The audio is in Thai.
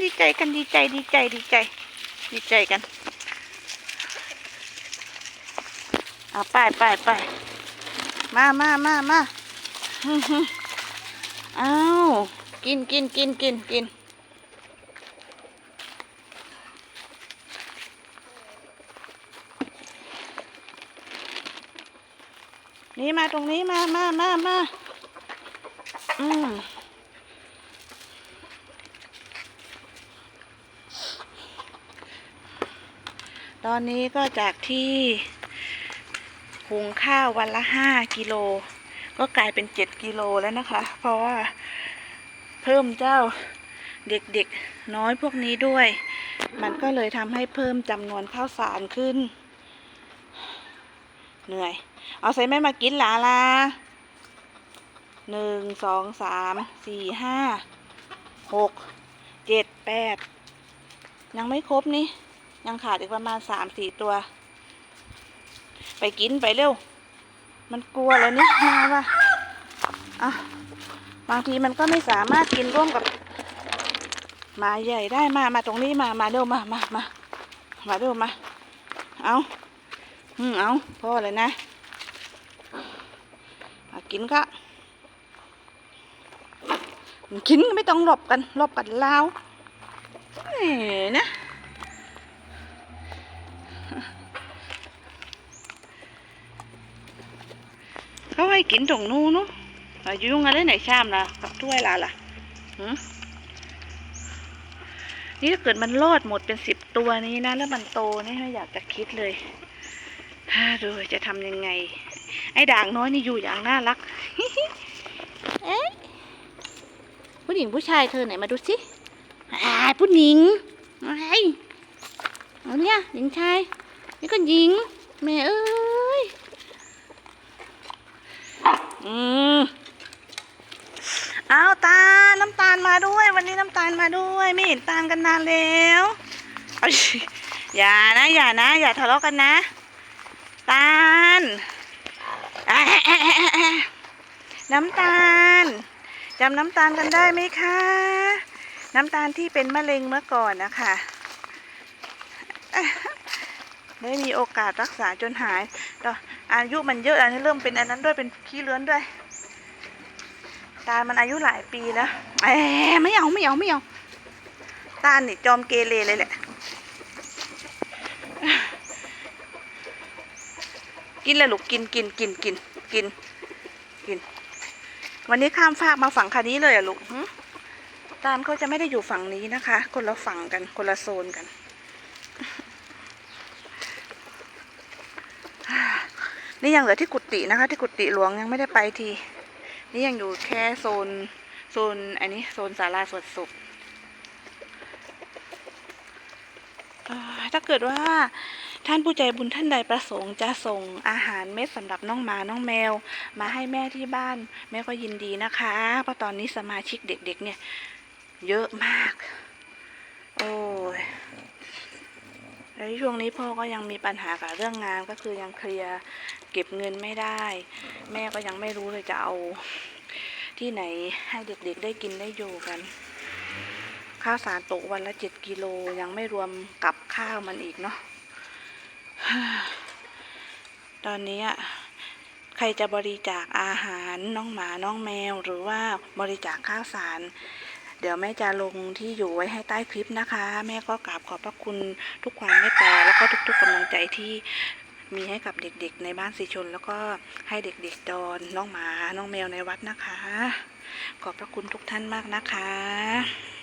ดีใจกันดีใจดีใจดีใจ ดีใจกันเอาไปไปไปมามามามาฮึ่มฮึ่มเอากินกินกินกินกินนี่มาตรงนี้มามามามาอืม ตอนนี้ก็จากที่หุงข้าววันละห้ากิโล ก็กลายเป็นเจ็ดกิโลแล้วนะคะ เพราะว่าเพิ่มเจ้าเด็กๆน้อยพวกนี้ด้วย มันก็เลยทำให้เพิ่มจำนวนข้าวสารขึ้น เหนื่อย เอาใส่แม่มากินหลาลาหนึ่งสองสามสี่ห้าหกเจ็ดแปดยังไม่ครบนี่ ยังขาดอีกประมาณสามสี่ตัว ไปกินไปเร็ว มันกลัวแล้วนี่มาว่ะอะบางทีมันก็ไม่สามารถกินร่วมกับหมาใหญ่ได้มา มาตรงนี้มา มาเร็วมา มา มา มาเร็วมา เอาอืมเอาพ่อเลยนะมากินก็กินไม่ต้องหลบกันหลบกันลาวเอ้ยนะ เขาให้กินตรงนู้นเนาะอยุ่งอะไรไหนชามล่ะกับถ้วยละล่ะนี่ถ้าเกิดมันรอดหมดเป็นสิบตัวนี้นะ แล้วมันโตนี่ไม่อยากจะคิดเลยฮ่าดูจะทำยังไง ไอ้ด่างน้อยนี่อยู่อย่างน่ารักเอ๊ะผู้หญิงผู้ชายเธอไหนมาดูสิอาผู้หญิงไอ้เอาเนี่ยหญิงชาย นี่ก็หญิงแม่เอ้ย อืมเอาตา น้ำตาลมาด้วย วันนี้น้ำตาลมาด้วย ไม่เห็นตาลกันนานแล้วอย่านะ อย่านะ อย่าทะเลาะกันนะ ตาล น้ำตาลจำน้ำตาลกันได้ไหมคะ น้ำตาลที่เป็นมะเร็งเมื่อก่อนนะคะได้มีโอกาสรักษาจนหายต่ อายุมันเยอะอันนี้เริ่มเป็นอันนั้นด้วยเป็นขี้เลื้อนด้วย ตามันอายุหลายปีแล้วแอบไม่เอาไม่เอาไม่เอาตาลนี่จอมเกเรเลยแหละ กินเลยลูกกินกินกินกินกินกิน วันนี้ข้ามฟากมาฝั่งคันนี้เลยอะลูกตาลเขาจะไม่ได้อยู่ฝั่งนี้นะคะ คนละฝั่งกันคนละโซนกัน นี่ยังเหลือที่กุฏินะคะ ที่กุฏิหลวงยังไม่ได้ไปที นี่ยังอยู่แค่โซนโซนอันนี้โซนศาลาสวดศพถ้าเกิดว่าท่านผู้ใจบุญท่านใดประสงค์จะส่งอาหารเม็ดสำหรับน้องหมาน้องแมว มาให้แม่ที่บ้าน แม่ก็ยินดีนะคะเพราะตอนนี้สมาชิกเด็กๆเนี่ย เยอะมาก โอ้ย แล้วช่วงนี้พ่อก็ยังมีปัญหากับเรื่องงานก็คือยังเคลียร์เก็บเงินไม่ได้ แม่ก็ยังไม่รู้เลยจะเอาที่ไหนให้เด็กๆได้กินได้อยู่กัน ข้าวสารตกวันละเจ็ดกิโลยังไม่รวมกับข้าวมันอีกเนาะตอนนี้อะใครจะบริจาคอาหารน้องหมาน้องแมว หรือว่าบริจาคข้าวสาร เดี๋ยวแม่จะลงที่อยู่ไว้ให้ใต้คลิปนะคะ แม่ก็กราบขอบพระคุณทุกความเมตตาแล้วก็ทุกๆกำลังใจที่มีให้กับเด็กๆ ในบ้านสีชน แล้วก็ให้เด็กๆดอนน้องหมา น้องแมวในวัดนะคะ ขอบพระคุณทุกท่านมากนะคะ